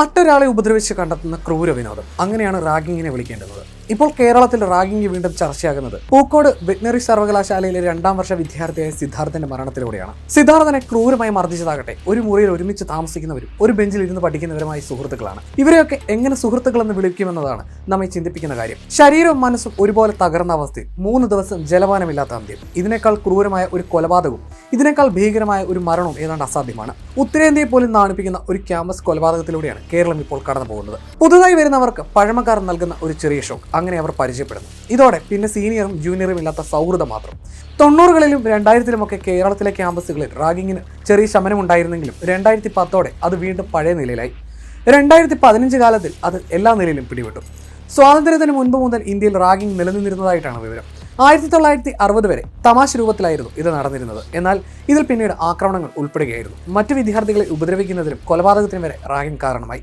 മറ്റൊരാളെ ഉപദ്രവിച്ച് കണ്ടെത്തുന്ന ക്രൂര വിനോദം. അങ്ങനെയാണ് റാഗിങ്ങിനെ വിളിക്കേണ്ടത് ഇപ്പോൾ കേരളത്തിൽ റാഗിംഗ് വീണ്ടും ചർച്ചയാകുന്നത്. പൂക്കോട് വെറ്റിനറി സർവകലാശാലയിലെ രണ്ടാം വർഷ വിദ്യാർത്ഥിയായ സിദ്ധാർത്ഥന്റെ മരണത്തിലൂടെയാണ്. സിദ്ധാർത്ഥനെ ക്രൂരമായി മർദ്ദിച്ചതാകട്ടെ ഒരു മുറിയിൽ ഒരുമിച്ച് താമസിക്കുന്നവരും ഒരു ബെഞ്ചിൽ ഇരുന്ന് പഠിക്കുന്നവരുമായ സുഹൃത്തുക്കളാണ്. ഇവരെയൊക്കെ എങ്ങനെ സുഹൃത്തുക്കളെന്ന് വിളിക്കുമെന്നതാണ് നമ്മെ ചിന്തിപ്പിക്കുന്ന കാര്യം. ശരീരവും മനസ്സും ഒരുപോലെ തകർന്ന അവസ്ഥയിൽ മൂന്ന് ദിവസം ജലപാനമില്ലാത്ത അന്ത്യം. ഇതിനേക്കാൾ ക്രൂരമായ ഒരു കൊലപാതകവും ഇതിനേക്കാൾ ഭീകരമായ ഒരു മരണവും ഏതാണ്ട് അസാധ്യമാണ്. ഉത്തരേന്ത്യയെ പോലും നാണിപ്പിക്കുന്ന ഒരു ക്യാമ്പസ് കൊലപാതകത്തിലൂടെയാണ് കേരളം ഇപ്പോൾ കടന്നു പോകുന്നത്. പുതുതായി വരുന്നവർക്ക് പഴമക്കാർ നൽകുന്ന ഒരു ചെറിയ ഷോക്ക്. അങ്ങനെ അവർ പരിചയപ്പെടുന്നു. ഇതോടെ പിന്നെ സീനിയറും ജൂനിയറും ഇല്ലാത്ത സൗഹൃദം മാത്രം. തൊണ്ണൂറുകളിലും രണ്ടായിരത്തിലുമൊക്കെ കേരളത്തിലെ ക്യാമ്പസുകളിൽ റാഗിങ്ങിന് ചെറിയ ശമനം ഉണ്ടായിരുന്നെങ്കിലും രണ്ടായിരത്തി പത്തോടെ അത് വീണ്ടും പഴയ നിലയിലായി. രണ്ടായിരത്തി പതിനഞ്ച് കാലത്തിൽ അത് എല്ലാ നിലയിലും പിടിപെട്ടു. സ്വാതന്ത്ര്യത്തിന് മുൻപ് മുതൽ ഇന്ത്യയിൽ റാഗിംഗ് നിലനിന്നിരുന്നതായിട്ടാണ് വിവരം. ആയിരത്തി തൊള്ളായിരത്തി അറുപത് വരെ തമാശ രൂപത്തിലായിരുന്നു ഇത് നടന്നിരുന്നത്. എന്നാൽ ഇതിൽ പിന്നീട് ആക്രമണങ്ങൾ ഉൾപ്പെടുകയായിരുന്നു. മറ്റു വിദ്യാർത്ഥികളെ ഉപദ്രവിക്കുന്നതിനും കൊലപാതകത്തിനും വരെ റാഗിംഗ് കാരണമായി.